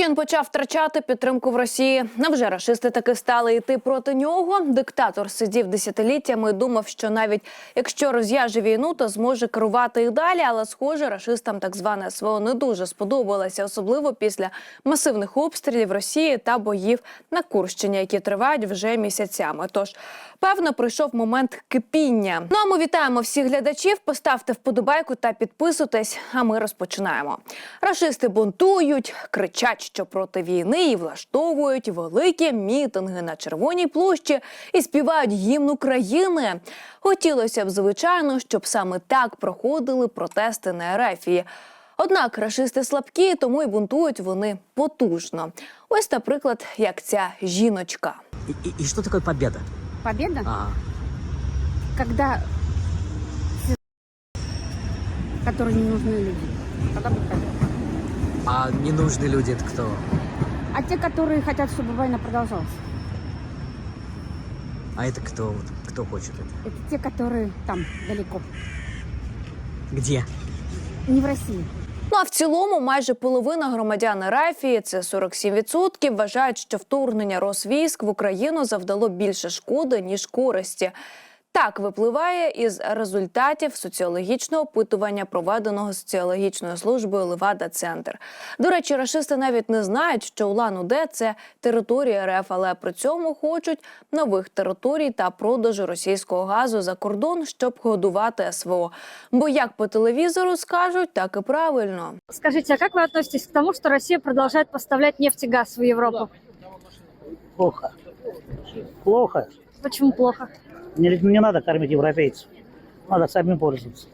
Путін почав втрачати підтримку в Росії. Невже рашисти таки стали йти проти нього? Диктатор сидів десятиліттями і думав, що навіть якщо розв'яже війну, то зможе керувати і далі. Але схоже, рашистам так зване СВО не дуже сподобалося, особливо після масивних обстрілів Росії та боїв на Курщині, які тривають вже місяцями. Тож певно прийшов момент кипіння. Ну а ми вітаємо всіх глядачів. Поставте вподобайку та підписуйтесь. А ми розпочинаємо. Рашисти бунтують, кричать, що проти війни і влаштовують великі мітинги на червоній площі і співають гімн України. Хотілося б, звичайно, щоб саме так проходили протести на Ерефії. Однак рашисти слабкі, тому й бунтують вони потужно. Ось, наприклад, як ця жіночка. И, и- и что такое победа? Победа, А, когда которые не нужны люди. Тогда будет победа. а ненужные люди это кто? А те, которые хотят, чтобы война продолжалась, А это кто? Вот, кто хочет это? это те, которые там далеко, Где? не в России. Ну а в цілому майже половина громадян Рафії, це 47%, вважають, що вторгнення Росвійськ в Україну завдало більше шкоди ніж користі. Так випливає із результатів соціологічного опитування, проведеного соціологічною службою Левада Центр. До речі, рашисти навіть не знають, що Улан-Уде – це територія РФ, але при цьому хочуть нових територій та продажу російського газу за кордон, щоб годувати СВО. Бо як по телевізору скажуть, так і правильно. Скажите, а как вы относитесь к тому, что Россия продолжает поставлять нефть и газ в Европу? Плохо. Плохо. Почему плохо? Не, не надо кормить европейцев. Надо самим пользоваться.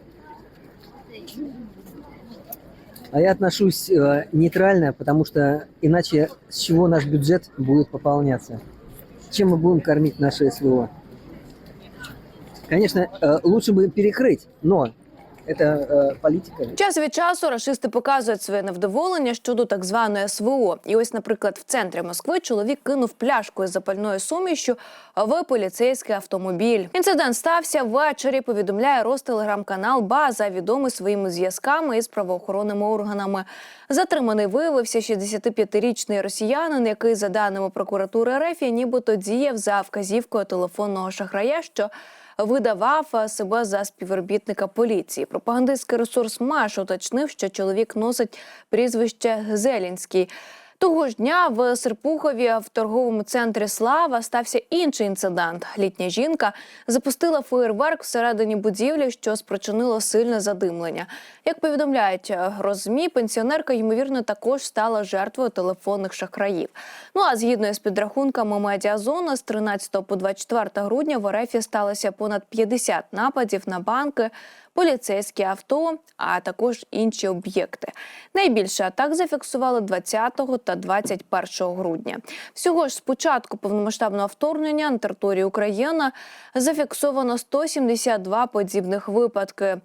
А я отношусь э, нейтрально, потому что иначе с чего наш бюджет будет пополняться? Чем мы будем кормить наше СВО? Конечно, э, лучше бы перекрыть, но это э, политика. Час від часу рашисти показують своє невдоволення щодо так званої СВО. І ось, наприклад, в центрі Москви чоловік кинув пляшку із запальною сумішю в поліцейський автомобіль. Інцидент стався ввечері. Повідомляє Ростелеграм-канал База, відомий своїми зв'язками із правоохоронними органами. Затриманий виявився 65-річний росіянин, який, за даними прокуратури РФ, нібито діяв за вказівкою телефонного шахрая, що видавав е, себе за співробітника поліції. Пропагандистський ресурс Маш уточнив, що чоловік носить прізвище Зелінський. Того ж дня в Серпухові в торговому центрі Слава стався інший інцидент. Літня жінка запустила феєрверк всередині будівлі, що спричинило сильне задимлення. Як повідомляють розмі, пенсіонерка ймовірно також стала жертвою телефонних шахраїв. Ну а згідно з підрахунками медіазона, з 13 по 24 грудня в РФ сталося понад 50 нападів на банки, поліцейські авто, а також інші об'єкти. Найбільше атак зафіксували 20 та 21 грудня. Всього ж з початку повномасштабного вторгнення на території України зафіксовано 172 подібних випадки.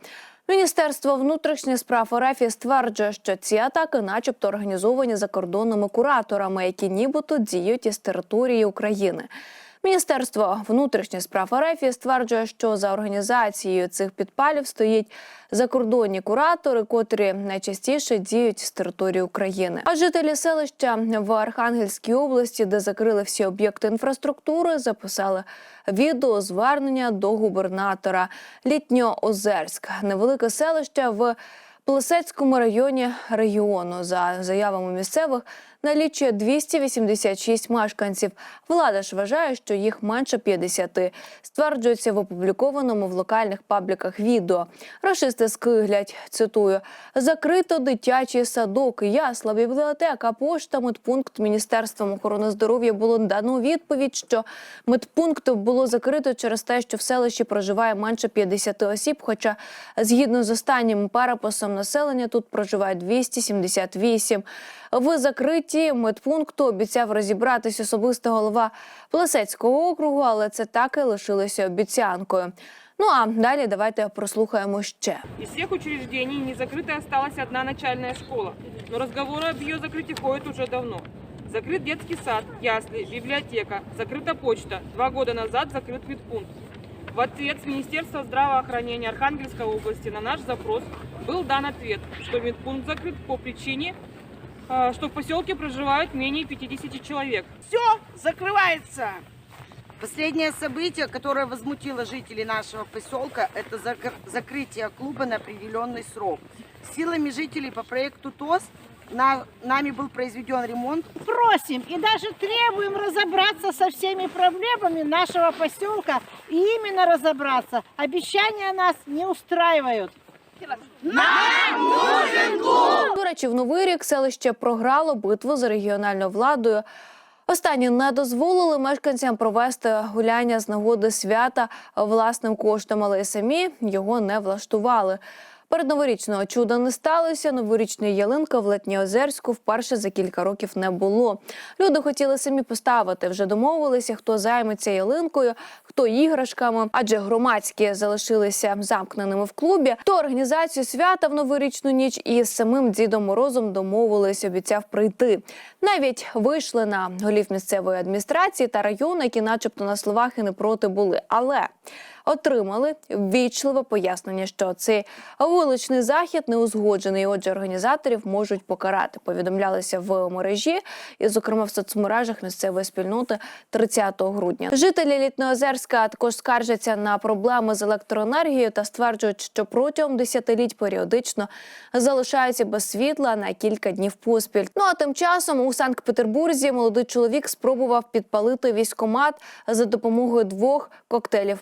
Міністерство внутрішніх справ РФ стверджує, що ці атаки, начебто, організовані закордонними кураторами, які нібито діють із території України. Міністерство внутрішніх справ РФ стверджує, що за організацією цих підпалів стоїть закордонні куратори, котрі найчастіше діють з території України. А жителі селища в Архангельській області, де закрили всі об'єкти інфраструктури, записали відео звернення до губернатора Літньоозерськ, невелике селище в. Плесецькому районі регіону за заявами місцевих налічує 286 мешканців. Влада ж вважає, що їх менше 50. Стверджується в опублікованому в локальних пабліках відео. Рашисти скиглять, цитую, закрито дитячий садок, ясла, бібліотека, пошта, медпункт Міністерством охорони здоров'я було дано відповідь, що медпункт було закрито через те, що в селищі проживає менше 50 осіб. Хоча згідно з останнім переписом населення тут проживає 278. В закритті медпункту обіцяв розібратись особисто голова Плесецького округу, але це так і лишилося обіцянкою. Ну а далі давайте прослухаємо ще. Из всех учреждений не закрытой осталась одна начальная школа, но разговоры об ее закрытии ходят уже давно. Закрыт детский сад, ясли, библиотека, закрыта почта. Два года назад закрыт медпункт. В ответ с Министерства здравоохранения Архангельской области на наш запрос был дан ответ, что медпункт закрыт по причине э, что в поселке проживают менее 50 человек. Все закрывается. Последнее событие, которое возмутило жителей нашего поселка, это закр- закрытие клуба на определенный срок. Силами жителей по проекту ТОС на- нами был произведен ремонт просим и даже требуем разобраться со всеми проблемами нашего поселка и именно разобраться. Обещания нас не устраивают. До речі, в новий рік селище програло битву за регіональною владою. Останні не дозволили мешканцям провести гуляння з нагоди свята власним коштом, але й самі його не влаштували. Передноворічного чуда не сталося. Новорічної ялинки в Летньоозерську вперше за кілька років не було. Люди хотіли самі поставити. Вже домовилися, хто займеться ялинкою, хто іграшками, адже громадські залишилися замкненими в клубі. То організацію свята в новорічну ніч із самим Дідом Морозом домовились, обіцяв прийти. Навіть вийшли на голів місцевої адміністрації та району, які, начебто, на словах і не проти були. Але отримали ввічливе пояснення, що цей вуличний захід не узгоджений. Отже, організаторів можуть покарати. Повідомлялися в мережі, і, зокрема, в соцмережах місцевої спільноти 30 грудня. Жителі Літноозерська також скаржаться на проблеми з електроенергією та стверджують, що протягом десятиліть періодично залишаються без світла на кілька днів поспіль. Ну а тим часом у Санкт-Петербурзі молодий чоловік спробував підпалити військомат за допомогою двох коктейлів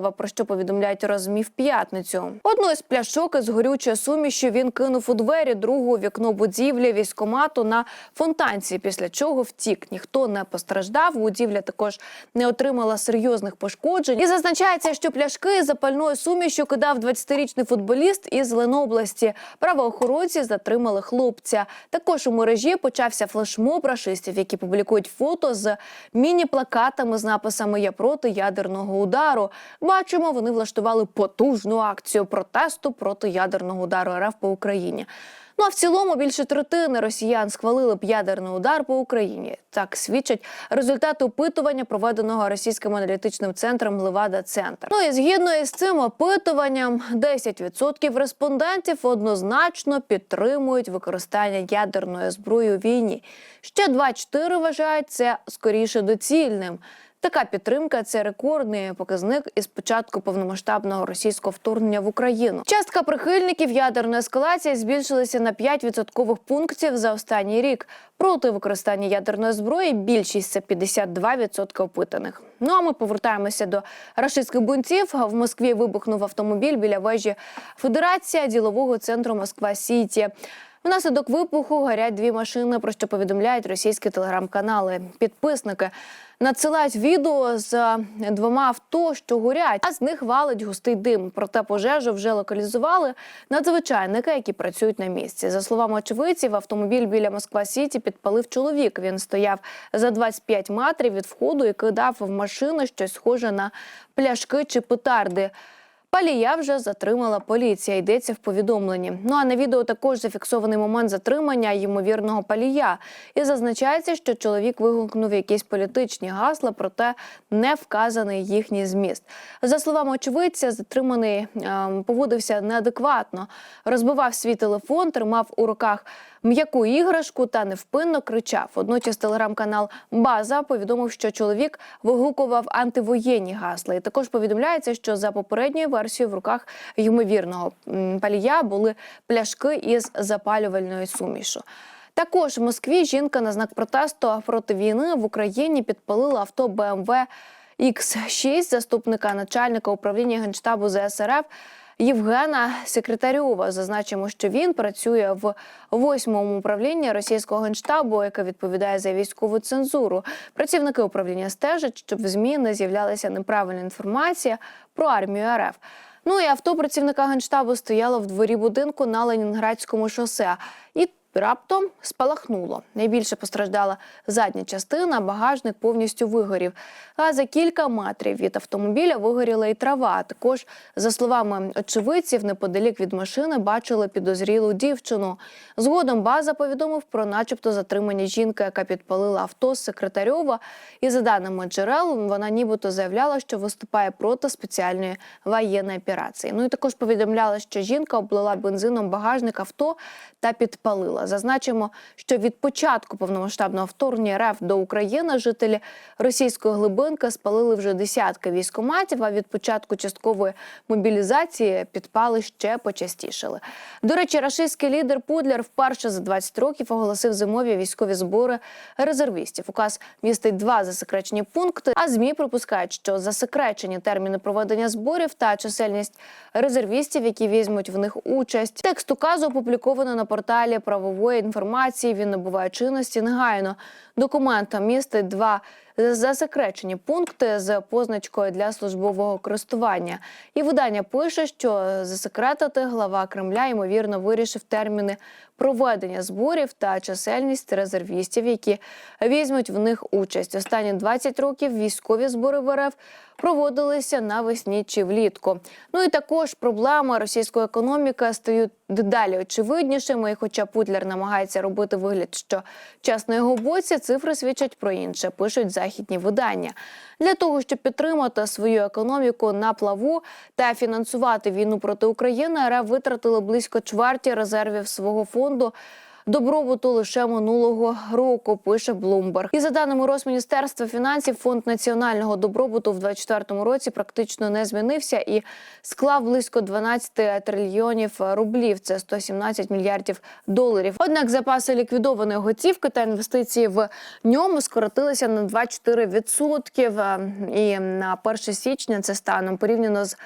Молотова, про що повідомляють розмі в п'ятницю. Одну із пляшок із горючою сумішю він кинув у двері, другу вікно будівлі військомату на фонтанці. Після чого втік. Ніхто не постраждав. Будівля також не отримала серйозних пошкоджень. І зазначається, що пляшки з запальною сумішю кидав 20-річний футболіст із Ленобласті. Правоохоронці затримали хлопця. Також у мережі почався флешмоб рашистів, які публікують фото з міні-плакатами з написами Я проти ядерного удару. Бачимо, вони влаштували потужну акцію протесту проти ядерного удару РФ по Україні. Ну а в цілому більше третини росіян схвалили б ядерний удар по Україні. Так свідчать результати опитування, проведеного російським аналітичним центром Левада Центр. Ну і згідно із цим опитуванням, 10% респондентів однозначно підтримують використання ядерної зброї у війні. Ще 24 вважають це скоріше доцільним. Така підтримка це рекордний показник із початку повномасштабного російського вторгнення в Україну. Частка прихильників ядерної ескалації збільшилася на 5 відсоткових пунктів за останній рік. Проти використання ядерної зброї більшість це 52% опитаних. Ну а ми повертаємося до рашистських бунтів. В Москві вибухнув автомобіль біля вежі Федерація ділового центру Москва Сіті. Внаслідок вибуху горять дві машини, про що повідомляють російські телеграм-канали. Підписники надсилають відео з двома авто, що горять, а з них валить густий дим. Проте пожежу вже локалізували надзвичайники, які працюють на місці. За словами очевидців, автомобіль біля Москва Сіті підпалив чоловік. Він стояв за 25 метрів від входу і кидав в машину щось схоже на пляшки чи петарди. Палія вже затримала поліція. Йдеться в повідомленні. Ну а на відео також зафіксований момент затримання ймовірного палія. І зазначається, що чоловік вигукнув якісь політичні гасла, проте не вказаний їхній зміст. За словами очевидця, затриманий ем, поводився неадекватно, розбивав свій телефон, тримав у руках м'яку іграшку та невпинно кричав. Водночас телеграм-канал База повідомив, що чоловік вигукував антивоєнні гасла. І також повідомляється, що за попередньою версією в руках ймовірного палія були пляшки із запалювальною сумішу. Також в Москві жінка на знак протесту проти війни в Україні підпалила авто БМВ X6 заступника начальника управління генштабу ЗСРФ Євгена Секретарьова. Зазначимо, що він працює в восьмому управлінні російського генштабу, яке відповідає за військову цензуру. Працівники управління стежать, щоб в змі не з'являлася неправильна інформація про армію РФ. Ну і авто працівника генштабу стояло в дворі будинку на Ленінградському шосе. І Раптом спалахнуло. Найбільше постраждала задня частина, багажник повністю вигорів. А за кілька метрів від автомобіля вигоріла і трава. Також, за словами очевидців, неподалік від машини бачили підозрілу дівчину. Згодом база повідомив про, начебто, затримання жінки, яка підпалила авто з секретарьова. І за даними джерел, вона нібито заявляла, що виступає проти спеціальної воєнної операції. Ну і також повідомляла, що жінка облила бензином багажник авто та підпалила. Микола. Зазначимо, що від початку повномасштабного вторгнення РФ до України жителі російської глибинки спалили вже десятки військоматів. А від початку часткової мобілізації підпали ще почастішали. До речі, рашистський лідер Пудлер вперше за 20 років оголосив зимові військові збори резервістів. Указ містить два засекречені пункти. А змі припускають, що засекречені терміни проведення зборів та чисельність резервістів, які візьмуть в них участь. Текст указу опубліковано на порталі правової інформації. Він набуває чинності негайно. Документ містить два засекречені пункти з позначкою для службового користування. І видання пише, що засекретити глава Кремля ймовірно вирішив терміни проведення зборів та чисельність резервістів, які візьмуть в них участь. Останні 20 років військові збори в РФ проводилися навесні чи влітку. Ну і також проблеми російської економіки стають дедалі очевиднішими. І хоча Путлер намагається робити вигляд, що час на його боці, цифри свідчать про інше. Пишуть західні видання. Для того щоб підтримати свою економіку на плаву та фінансувати війну проти України, РФ витратили близько чверті резервів свого фонду. Добробуту лише минулого року пише Bloomberg. І за даними Росміністерства фінансів, фонд національного добробуту в 2024 році практично не змінився і склав близько 12 трильйонів рублів. Це 117 мільярдів доларів. Однак запаси ліквідованої готівки та інвестиції в ньому скоротилися на 24%. І на 1 січня це станом порівняно з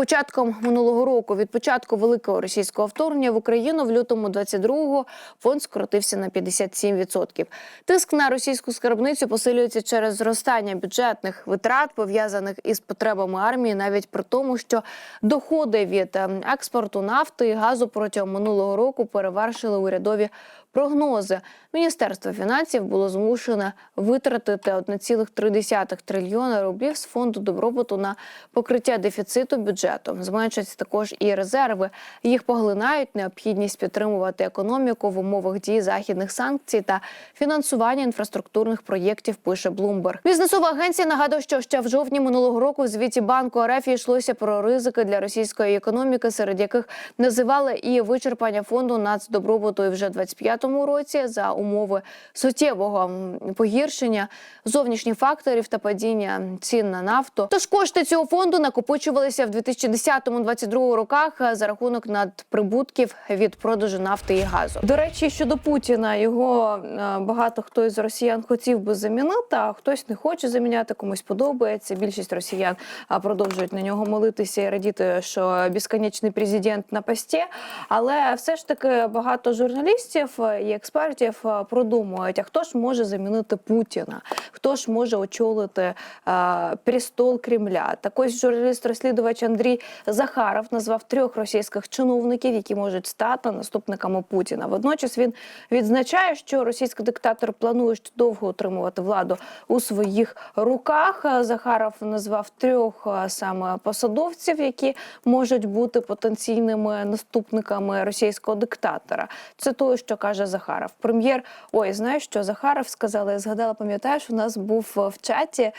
Початком минулого року, від початку великого російського вторгнення в Україну в лютому 22-го фонд скоротився на 57%. Тиск на російську скарбницю посилюється через зростання бюджетних витрат, пов'язаних із потребами армії, навіть при тому, що доходи від е, експорту нафти і газу протягом минулого року перевершили урядові прогнози. Міністерство фінансів було змушене витратити 1,3 трильйона рублів з фонду добробуту на покриття дефіциту бюджету. Зменшаться також і резерви. Їх поглинають необхідність підтримувати економіку в умовах дії західних санкцій та фінансування інфраструктурних проєктів. Пише Bloomberg. Бізнесова агенція нагадує, що ще в жовтні минулого року в звіті банку РФ йшлося про ризики для російської економіки, серед яких називали і вичерпання фонду нацдобробуту і вже 25-му році за умови суттєвого погіршення зовнішніх факторів та падіння цін на нафту. Тож кошти цього фонду накопичувалися в 2010-2022 роках е, за рахунок надприбутків від продажу нафти і газу. До речі, щодо Путіна його е, багато хто із росіян хотів би замінити, а хтось не хоче заміняти, комусь подобається. Більшість росіян продовжують на нього молитися і радіти, що безконечний президент на пості. Але все ж таки багато журналістів е, і експертів е, продумують, а хто ж може замінити Путіна, хто ж може очолити е, престол Кремля. Так ось журналіст-розслідувач Андрій Захаров назвав трьох російських чиновників, які можуть стати наступниками Путіна. Водночас він відзначає, що російський диктатор планує ще довго утримувати владу у своїх руках. Захаров назвав трьох е, саме посадовців, які можуть бути потенційними наступниками російського диктатора. Це то, що каже Захаров. Прем'єр, ой, знаєш, що Захаров сказала? Я згадала, пам'ятаєш, у нас був е, в чаті.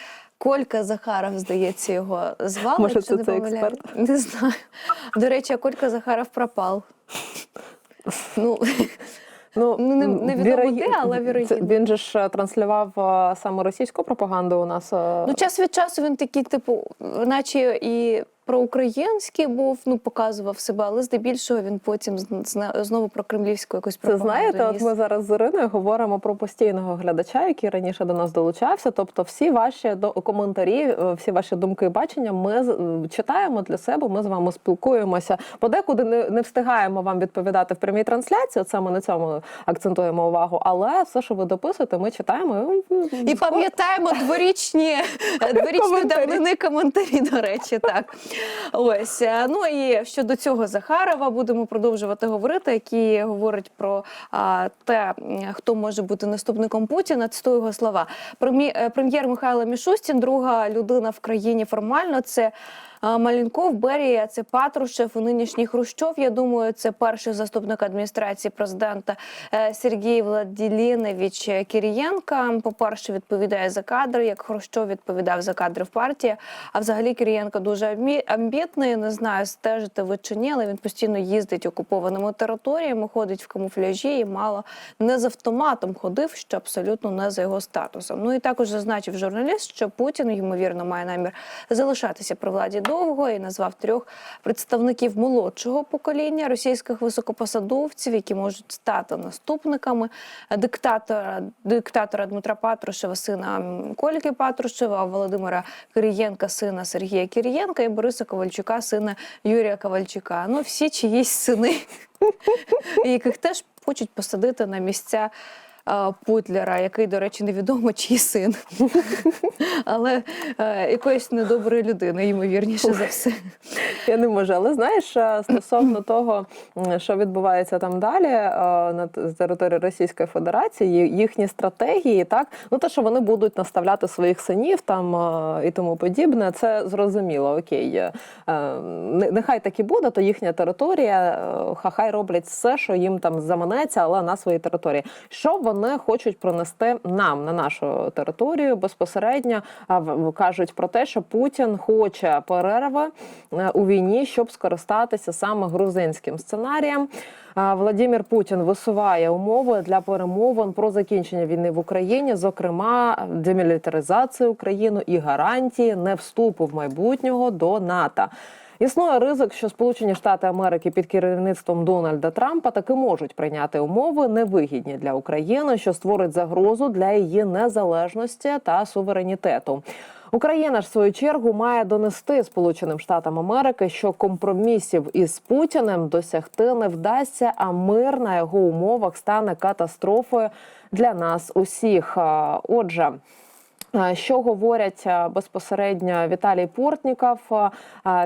Колька Захаров, здається, його звали. Може, якщо це не цей експерт? Не знаю. До речі, а Колька Захаров пропав. Ну, Ну, Ну, не- невідомо де, але вірогідно. Він же ж е, транслював е, саме російську пропаганду у нас. е, Ну, час від часу він такий, типу, наче і проукраїнський був, ну показував себе, але здебільшого він потім знову про кремлівську якусь Це пропаганду знаєте, от ми зараз з Іриною говоримо про постійного глядача, який раніше до нас долучався. Тобто, всі ваші коментарі, е, всі ваші думки і бачення ми читаємо для себе. Ми з вами спілкуємося. Подекуди не, не встигаємо вам відповідати в прямій трансляції. Це ми на цьому акцентуємо увагу. Але все, що ви дописуєте, ми читаємо. І пам'ятаємо дворічні, дворічні давнини коментарі, до речі, так. Ось. е, Ну і щодо цього Захарова будемо продовжувати говорити, який говорить про а, те, хто може бути наступником Путіна. Цитую його слова. Е, Прем'єр Михайло Мішустін, друга людина в країні формально, це Малінков, Берія, це Патрушев, нинішній Хрущов. Я думаю, це перший заступник адміністрації президента е, Сергій Владілінович Кирієнка. По-перше, відповідає за кадри, як Хрущов відповідав за кадри в партії. А взагалі Кирієнко дуже амбі- амбітний. Не знаю, стежите ви чи ні, але він постійно їздить окупованими територіями, ходить в камуфляжі і мало не з автоматом ходив, що абсолютно не за його статусом. Ну і також зазначив журналіст, що Путін ймовірно має намір залишатися при владі довго і назвав трьох представників молодшого покоління російських високопосадовців, які можуть стати наступниками диктатора диктатора Дмитра Патрушева, сина Кольки Патрушева, Володимира Кирієнка, сина Сергія Кирієнка і Бориса Ковальчука, сина Юрія Ковальчука. Ну всі чиїсь сини, яких теж хочуть посадити на місця. Е, Путлера, який, до речі, невідомо чий син, але е, якоїсь недоброї людини, ймовірніше за все. Я не можу, але знаєш, е, стосовно того, що відбувається там далі на території Російської Федерації, їхні стратегії, так ну те, що вони будуть наставляти своїх синів там і тому подібне, це зрозуміло. Окей, не- нехай так і буде, то їхня територія, е, ха- хай роблять все, що їм там заманеться, але на своїй території. Що вони хочуть принести нам на нашу територію безпосередньо кажуть про те, що Путін хоче перерви е, у війні, щоб скористатися саме грузинським сценарієм. Владимир Путін висуває умови для перемовин про закінчення війни в Україні, зокрема демілітаризацію України і гарантії не вступу в майбутнього до НАТО. Існує ризик, що Сполучені Штати Америки під керівництвом Дональда Трампа таки можуть прийняти умови невигідні для України, що створить загрозу для її незалежності та суверенітету. Україна ж в свою чергу має донести Сполученим Штатам Америки, що компромісів із Путіним досягти не вдасться, а мир на його умовах стане катастрофою для нас усіх. Отже. Е, Що говорять е, безпосередньо Віталій Портніков? Е,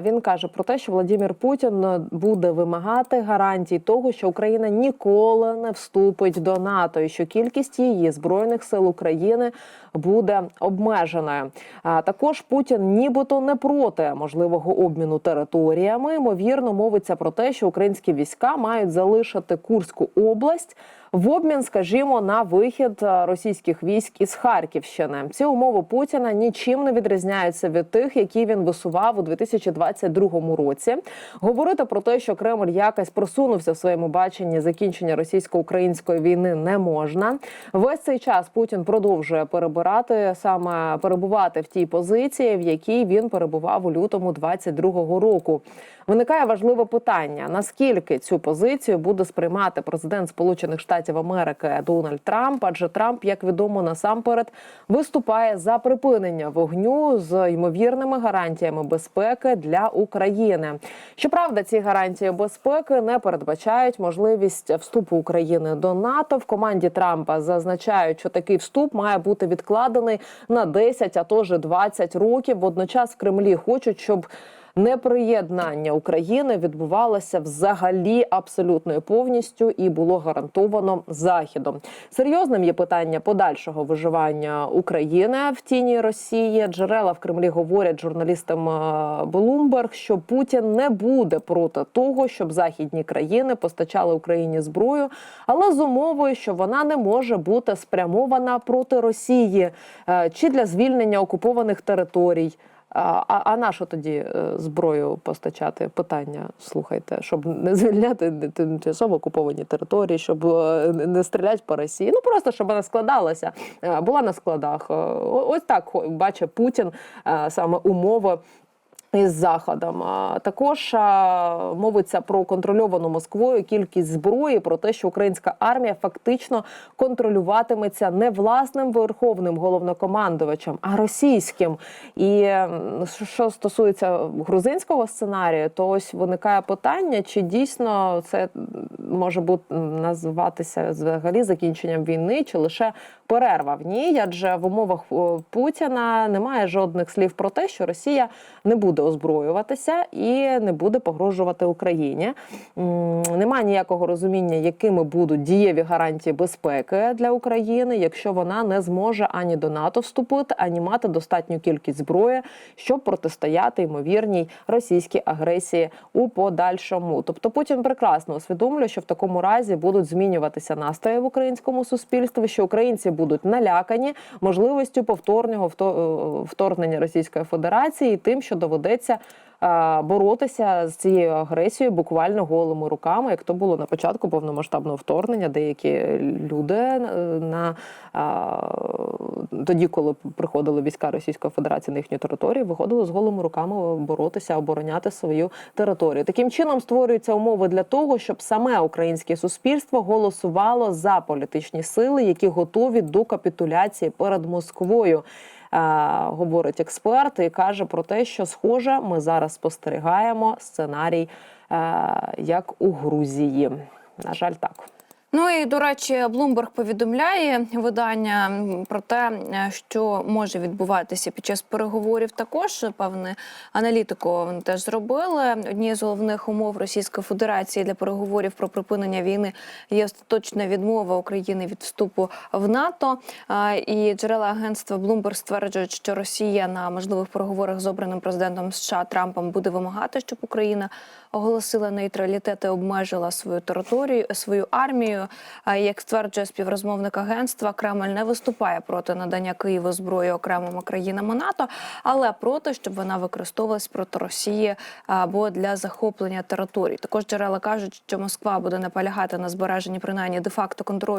Він каже про те, що Владимир Путін буде вимагати гарантій того, що Україна ніколи не вступить до НАТО, і що кількість її збройних сил України буде обмеженою. Також Путін нібито не проти можливого обміну територіями. Ймовірно, мовиться про те, що українські війська мають залишити Курську область. В обмін, скажімо, на вихід е, російських військ із Харківщини. Ці умови Путіна нічим не відрізняються від тих, які він висував у 2022 році. Говорити про те, що Кремль якось просунувся в своєму баченні закінчення російсько-української війни, не можна. Весь цей час Путін продовжує перебирати саме перебувати в тій позиції, в якій він перебував у лютому 22 року. Виникає важливе питання: наскільки цю позицію буде сприймати президент Сполучених Штатів Америки Дональд Трамп? Адже Трамп, як відомо, насамперед виступає за припинення вогню з ймовірними гарантіями безпеки для України. Щоправда, ці гарантії безпеки не передбачають можливість вступу України до НАТО. В команді Трампа зазначають, що такий вступ має бути відкладений на 10, а то ж 20 років. Водночас в Кремлі хочуть, щоб неприєднання України відбувалося взагалі абсолютно і повністю і було гарантовано західом. Серйозним є питання подальшого виживання України в тіні Росії. Джерела в Кремлі говорять журналістам Bloomberg, що Путін не буде проти того, щоб західні країни постачали Україні зброю, але з умовою, що вона не може бути спрямована проти Росії е, чи для звільнення окупованих територій. А, а, на що тоді е, зброю постачати? Питання слухайте, щоб не звільняти тимчасово окуповані території, щоб е, не стріляти по Росії. Ну просто щоб вона складалася, е, була на складах. Ось так бачить Путін саме умови. Із заходом також мовиться про контрольовану Москвою кількість зброї, про те, що українська армія фактично контролюватиметься не власним верховним головнокомандувачем, а російським. І що стосується грузинського сценарію, то ось виникає питання, чи дійсно це може бути називатися взагалі закінченням війни, чи лише перерва в ній, адже в умовах Путіна немає жодних слів про те, що Росія не буде озброюватися і не буде погрожувати Україні. Немає ніякого розуміння, якими будуть дієві гарантії безпеки для України, якщо вона не зможе ані до НАТО вступити, ані мати достатню кількість зброї, щоб протистояти ймовірній російській агресії у подальшому. Тобто Путін прекрасно усвідомлює, що в такому разі будуть змінюватися настрої в українському суспільстві, що українці будуть налякані можливістю повторного е, вторгнення Російської Федерації і тим, що доведеться. Е, Боротися з цією агресією буквально голими руками, як то було на початку повномасштабного вторгнення. Деякі люди е, на тоді, коли приходили війська Російської Федерації на їхню територію, виходили з голими руками боротися, обороняти свою територію. Таким чином створюються умови для того, щоб саме українське суспільство голосувало за політичні сили, які готові до капітуляції перед Москвою. Е, говорить експерт і каже про те, що схоже, ми зараз спостерігаємо сценарій, е, як у Грузії. На жаль, так. Ну і до речі, Блумберг повідомляє видання про те, е, що може відбуватися під час переговорів. Також певне аналітику вони теж зробили. Однією з головних умов Російської Федерації для переговорів про припинення війни є остаточна відмова України від вступу в НАТО. І джерела агентства Bloomberg стверджують, що Росія на можливих переговорах з обраним президентом США Трампом буде вимагати, щоб Україна оголосила нейтралітет і обмежила свою територію, свою армію. Як стверджує співрозмовник агентства, Кремль не виступає проти надання Києву зброї окремими країнами НАТО, але проти, щоб вона використовувалась проти Росії або для захоплення територій. Також джерела кажуть, що Москва буде наполягати на збереженні принаймні де-факто контролю